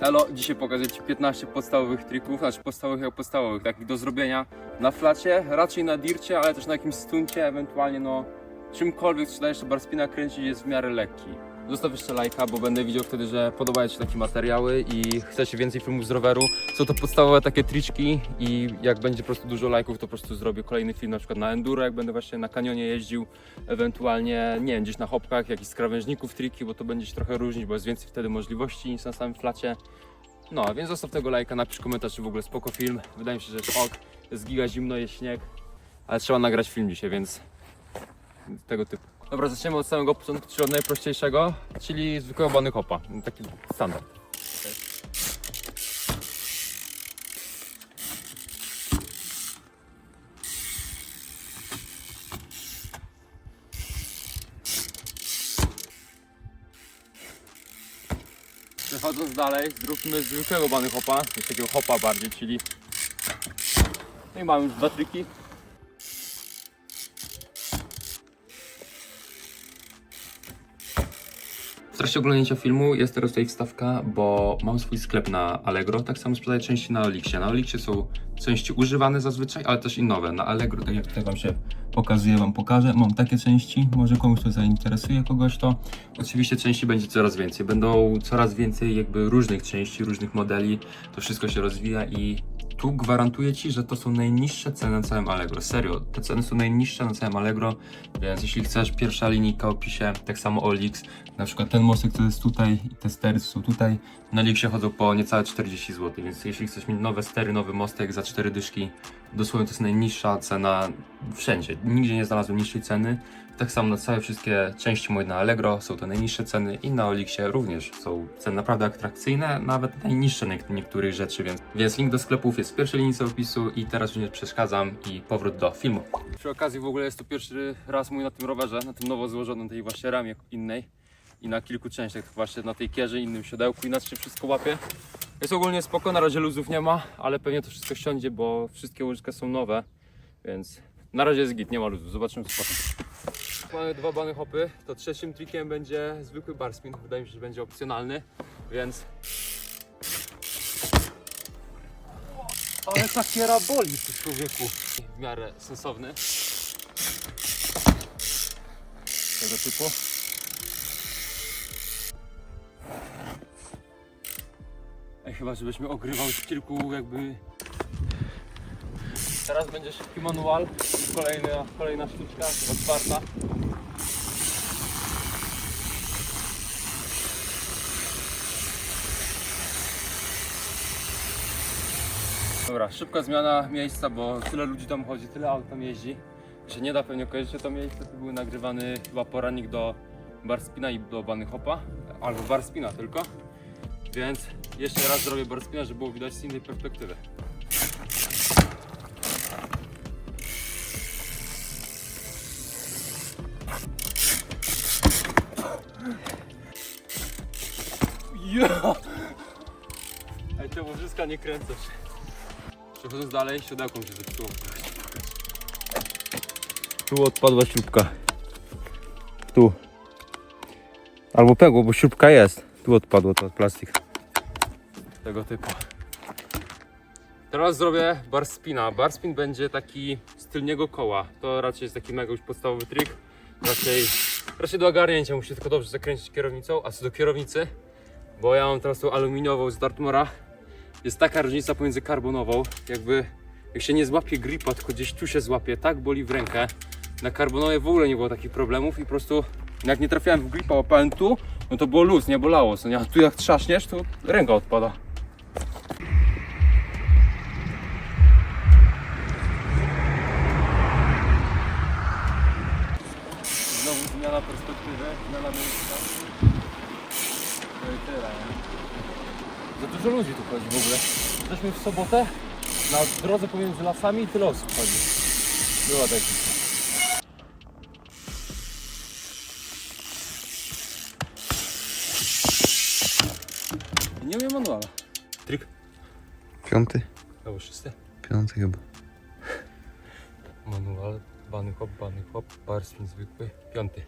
Elo, dzisiaj pokażę Ci 15 podstawowych trików, znaczy podstawowych jak podstawowych, takich do zrobienia na flacie, raczej na dircie, ale też na jakimś stuncie, ewentualnie no czymkolwiek, czy da jeszcze barspina kręcić jest w miarę lekki. Zostaw jeszcze lajka, bo będę widział wtedy, że podobają Ci takie materiały i chcecie więcej filmów z roweru. Są to podstawowe takie triczki i jak będzie po prostu dużo lajków, to po prostu zrobię kolejny film na przykład na enduro, jak będę właśnie na kanionie jeździł, ewentualnie, nie wiem, gdzieś na hopkach, jakichś skrawężników triki, bo to będzie się trochę różnić, bo jest więcej wtedy możliwości niż na samym flacie. No, więc zostaw tego lajka, napisz komentarz, czy w ogóle spoko film. Wydaje mi się, że jest ok, jest giga zimno, jest śnieg, ale trzeba nagrać film dzisiaj, więc tego typu. Dobra, zaczniemy od samego początku, czyli od najprościejszego, czyli zwykłego bany hopa, taki standard. Przechodząc dalej, zróbmy zwykłego bany hopa, takiego hopa bardziej, czyli... No i mamy już dwa triki. Trakcie oglądania filmu jest teraz tutaj wstawka, bo mam swój sklep na Allegro, tak samo sprzedaję części na Olixie. Na Olixie są części używane zazwyczaj, ale też i nowe. Na Allegro, tak jak tutaj Wam się pokazuje, Wam pokażę, mam takie części, może komuś to zainteresuje kogoś to. Oczywiście części będzie coraz więcej, będą coraz więcej jakby różnych części, różnych modeli, to wszystko się rozwija i tu gwarantuję Ci, że to są najniższe ceny na całym Allegro. Serio, te ceny są najniższe na całym Allegro, więc jeśli chcesz, pierwsza linijka opisie, tak samo Olix. Na przykład ten mostek, co jest tutaj i te stery są tutaj, na Elixie chodzą po niecałe 40 zł, więc jeśli chcesz mieć nowe stery, nowy mostek za 4 dyszki, dosłownie to jest najniższa cena wszędzie. Nigdzie nie znalazłem niższej ceny. Tak samo na całe wszystkie części moje na Allegro są to najniższe ceny i na Olixie również są ceny naprawdę atrakcyjne, nawet najniższe nie- niektórych rzeczy, więc, więc link do sklepów jest w pierwszej linii opisu i teraz już nie przeszkadzam i powrót do filmu. Przy okazji w ogóle jest to pierwszy raz mój na tym rowerze, na tym nowo złożonym tej właśnie ramie innej i na kilku częściach, właśnie na tej kierze, innym siodełku, inaczej wszystko łapie. Jest ogólnie spoko, na razie luzów nie ma, ale pewnie to wszystko siądzie, bo wszystkie łyżki są nowe, więc na razie jest git, nie ma luzów, zobaczymy co potem. Mamy dwa bany hopy, to trzecim trikiem będzie zwykły bar spin, wydaje mi się, że będzie opcjonalny, więc... Ale ta kiera boli ty człowieku. W miarę sensowny. Tego typu. Chyba żebyś mnie ogrywał z kilku jakby... Teraz będzie szybki manual kolejna, kolejna sztuczka, czwarta. Dobra, szybka zmiana miejsca, bo tyle ludzi tam chodzi, tyle aut tam jeździ, że nie da pewnie kojarzycie to miejsce, to był nagrywany chyba poranik do Barspina i do Bany Hopa, albo Barspina tylko. Więc jeszcze raz zrobię Barspina, żeby było widać z innej perspektywy. Ja! Ej, te łożyska nie kręcą się. Przechodząc dalej, siodełką się zepsuło. Tu odpadła śrubka. Tu. Albo pęgło, bo śrubka jest. Tu odpadło to plastik. Tego typu. Teraz zrobię bar spina. Bar spin będzie taki z tylniego koła. To raczej jest taki mega już podstawowy trik. Raczej, raczej do ogarnięcia musi tylko dobrze zakręcić kierownicą. A co do kierownicy, bo ja mam teraz tą aluminiową z Dartmora. Jest taka różnica pomiędzy karbonową, jakby jak się nie złapie gripa, tylko gdzieś tu się złapie, tak boli w rękę. Na karbonowej w ogóle nie było takich problemów i po prostu jak nie trafiałem w gripa, łapałem tu, no to było luz, nie bolało. Co nie? A tu jak trzaśniesz, to ręka odpada. Dużo ludzi tu chodzi w ogóle. Jesteśmy w sobotę na drodze pomiędzy lasami i tyle osób chodzi. Była taki. Nie umiem manuala. Trik. Piąty? Albo szósty. Piąty chyba. Manual, bany hop, bany hop, spin zwykły. Piąty.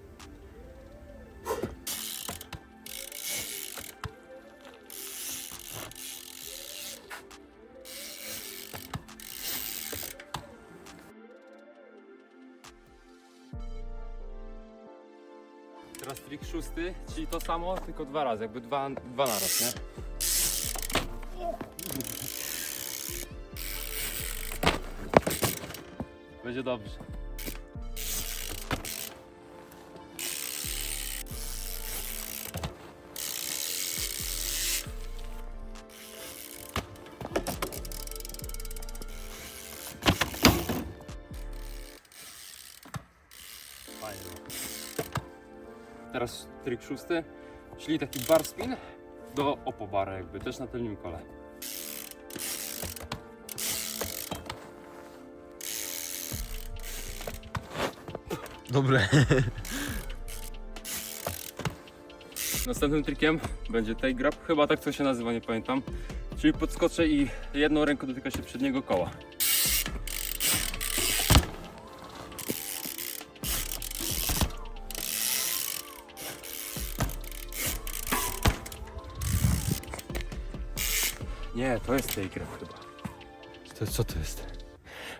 Teraz trik szósty, czyli to samo, tylko dwa razy, jakby dwa, dwa naraz, nie? Będzie dobrze. Fajnie. Teraz trik szósty, czyli taki bar spin do opobara jakby, też na tylnym kole. Dobre. Następnym trikiem będzie take grab, chyba tak to się nazywa, nie pamiętam. Czyli podskoczę i jedną ręką dotyka się przedniego koła. Nie, to jest take grab chyba. To, co to jest?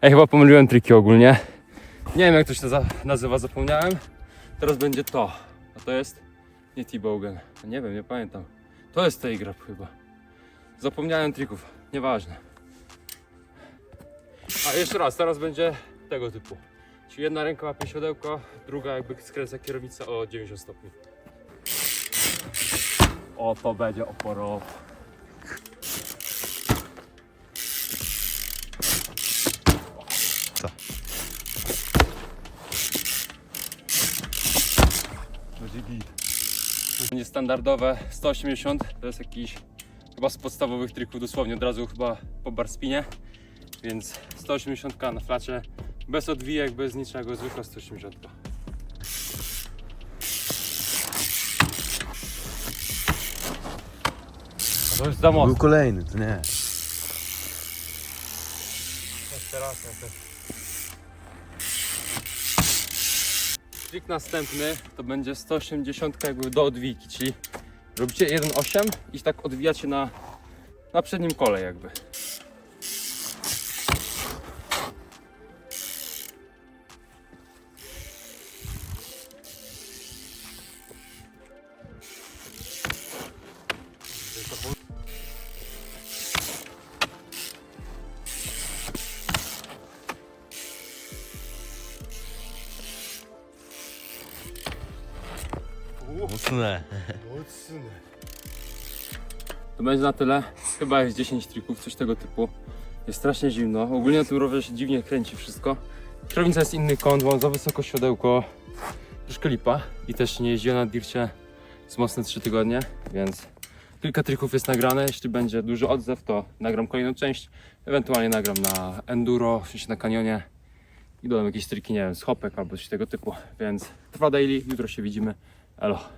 Ej, chyba pomyliłem triki ogólnie. Nie wiem jak to się za- nazywa, zapomniałem. Teraz będzie to. A to jest nie T-Bogan. Nie wiem, nie pamiętam. To jest tej grab chyba. Zapomniałem trików. Nieważne. A jeszcze raz, teraz będzie tego typu. Czyli jedna ręka łapie siodełko, druga jakby skręca kierownicę o 90 stopni. O, to będzie oporowo. Będzie standardowe 180, to jest jakiś chyba z podstawowych trików dosłownie od razu chyba po barspinie. Więc 180 na flacie, bez odwijek, bez niczego, zwykła 180. A to już za Był mocno. kolejny, to nie. Jeszcze raz na Trik następny to będzie 180 jakby do odwijki, czyli robicie 1,8 i tak odwijacie na, na przednim kole jakby. Mocne. To będzie na tyle. Chyba jest 10 trików, coś tego typu. Jest strasznie zimno. Ogólnie na tym rowerze się dziwnie kręci wszystko. Kierownica jest inny kąt, mam za wysoko siodełko. Troszkę lipa. I też nie jeździłem na dircie z mocne 3 tygodnie, więc kilka trików jest nagrane. Jeśli będzie duży odzew, to nagram kolejną część. Ewentualnie nagram na enduro, w sensie na kanionie. I dodam jakieś triki, nie wiem, z hopek albo coś tego typu. Więc trwa daily, jutro się widzimy. Elo.